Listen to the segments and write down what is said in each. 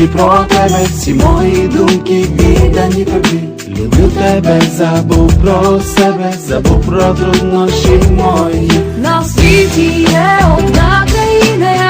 тільки про тебе, всі мої думки віддані тобі. Люблю тебе, забув про себе, забув про труднощі мої. На світі є одна країна,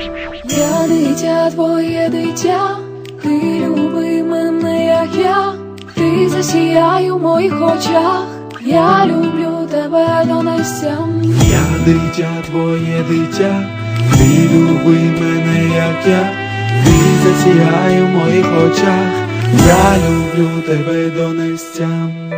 Я дитя, твоє дитя, ти люби мене, як я, ти засіяй у моїх очах, я люблю тебе донестям. Я дитя, твоє дитя, ти люби мене, як я, ти засіяй у моїх очах, я люблю тебе донестям.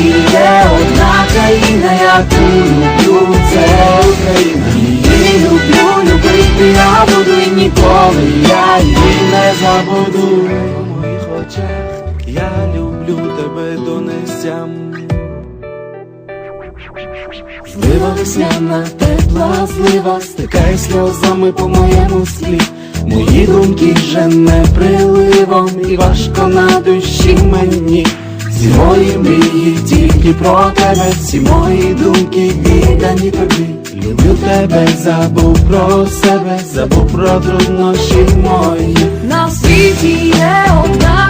Світі є одна країна, яку люблю, це Україна. Її люблю, любити я буду і ніколи я її не забуду. У моїх очах я люблю тебе донестям. Злива весняна, тепла злива, стикає сльозами по моєму слі. Мої думки вже не приливом, і важко на душі мені. Всі мої мрії тільки про тебе, всі мої думки віддані тобі. Люблю тебе, забув про себе, забув про труднощі мої. На світі є одна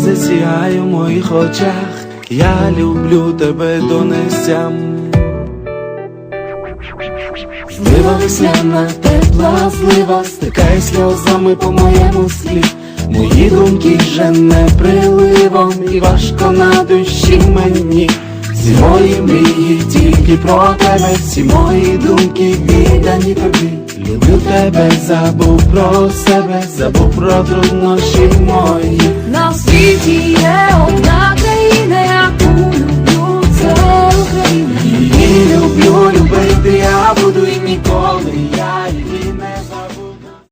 Ти засіяй у моїх очах, я люблю тебе донестям. Злива весняна, тепла злива, стикає сльозами по моєму слі. Мої думки жене приливом і важко на душі мені. Всі мої мрії тільки про тебе, всі мої думки віддані тобі. Люблю тебе, забув про себе, забув про труднощі мої. aos 20.